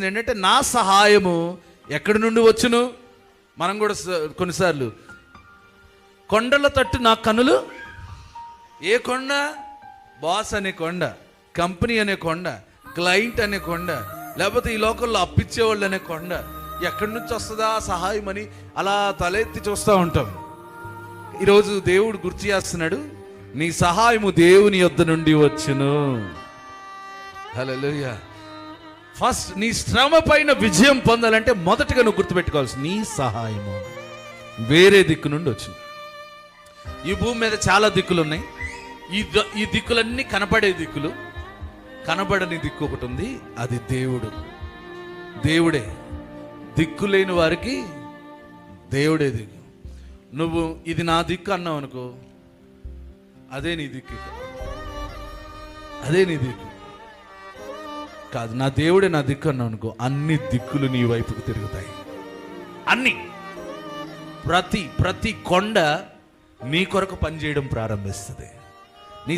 ఏంటంటే నా సహాయము ఎక్కడి నుండి వచ్చును? మనం కూడా కొన్నిసార్లు. కొండల తట్టు నా కనులు? ఏ కొండ? బాస్ అనే కొండ కంపెనీ అనే కొండ క్లయింట్ అనే కొండ లేకపోతే ఈ లోకల్లో అప్పిచ్చేవాళ్ళు అనే కొండ. ఎక్కడి నుంచి వస్తుందా సహాయం అని అలా తలెత్తి చూస్తూ ఉంటాం. ఈరోజు దేవుడు గుర్తు చేస్తున్నాడు నీ సహాయము దేవుని యొద్ద నుండి వచ్చును. హలో ఫస్ట్ నీ శ్రమ పైన విజయం పొందాలంటే మొదటగా నువ్వు గుర్తుపెట్టుకోవాల్సి నీ సహాయము. వేరే దిక్కు నుండి వచ్చింది. ఈ భూమి మీద చాలా దిక్కులు ఉన్నాయి ఈ ఈ దిక్కులన్నీ కనపడే దిక్కులు. కనబడని దిక్కు ఒకటి ఉంది అది దేవుడు. దేవుడే. దిక్కు లేని వారికి దేవుడే దిక్కు. నువ్వు ఇది నా దిక్కు అన్నావు అనుకో అదే నీ దిక్కు. అదే నీ దిక్కు. కాదు నా దేవుడే నా దిక్కు అన్నావు అనుకో అన్ని దిక్కులు నీ వైపుకు తిరుగుతాయి. అన్ని. ప్రతి ప్రతి కొండ నీ కొరకు పనిచేయడం ప్రారంభిస్తుంది.